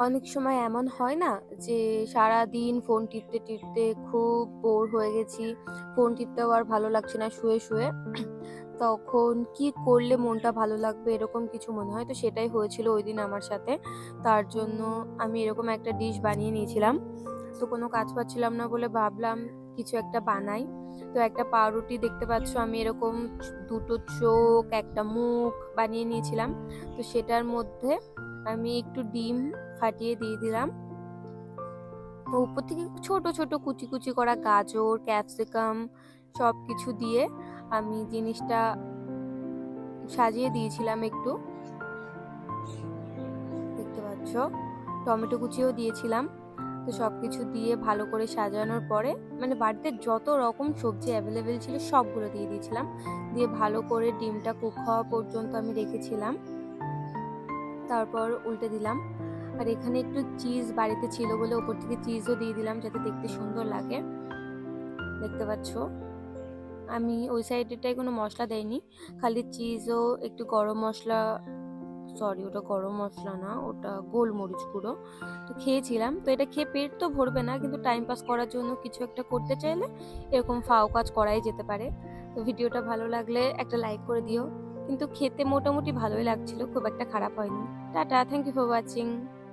অনেক সময় এমন হয় না যে, সারাদিন ফোন টিপতে টিপতে খুব বোর হয়ে গেছি, ফোন টিপতেও আর ভালো লাগছে না শুয়ে শুয়ে। তখন কি করলে মনটা ভালো লাগবে এরকম কিছু মনে হয়? তো সেটাই হয়েছিল ওই দিন আমার সাথে। তার জন্য আমি এরকম একটা ডিশ বানিয়ে নিয়েছিলাম। তো কোনো কাজ পাচ্ছিলাম না বলে ভাবলাম কিছু একটা বানাই। তো একটা পাউরুটি দেখতে পাচ্ছ আমি এরকম দুটো চোখ, একটা মুখ বানিয়ে নিয়েছিলাম। তো সেটার মধ্যে আমি একটু ডিম ফাটিয়ে দিয়ে দিলাম। তো উপর থেকে ছোট ছোট কুচি কুচি করা গাজর, ক্যাপসিকাম সব কিছু দিয়ে আমি জিনিসটা সাজিয়ে দিয়েছিলাম একটু। দেখতে পাচ্ছ, টমেটো কুচিও দিয়েছিলাম। তো সব কিছু দিয়ে ভালো করে সাজানোর পরে মানে বাড়িতে যত রকম সবজি অ্যাভেলেবেল ছিল সবগুলো দিয়ে দিয়েছিলাম। দিয়ে ভালো করে ডিমটা কুক হওয়া পর্যন্ত আমি রেখেছিলাম। তারপর উল্টে দিলাম। আর এখানে একটু চিজ বাড়িতে ছিল বলে ওপর থেকে চিজও দিয়ে দিলাম যাতে দেখতে সুন্দর লাগে। দেখতে পাচ্ছ? আমি ওই সাইডেটায় কোনো মশলা দেয়নি খালি চিজও একটু গরম মশলা সরি, ওটা গরম মশলা না, ওটা গোলমরিচ গুঁড়ো। তো খেয়েছিলাম। তো এটা খেয়ে পেট তো ভরবে না, কিন্তু টাইম পাস করার জন্য কিছু একটা করতে চাইলে এরকম ফাও কাজ করাই যেতে পারে। তো ভিডিওটা ভালো লাগলে একটা লাইক করে দিও। কিন্তু খেতে মোটামুটি ভালোই লাগছিল, খুব একটা খারাপ হয়নি। Tata thank you for watching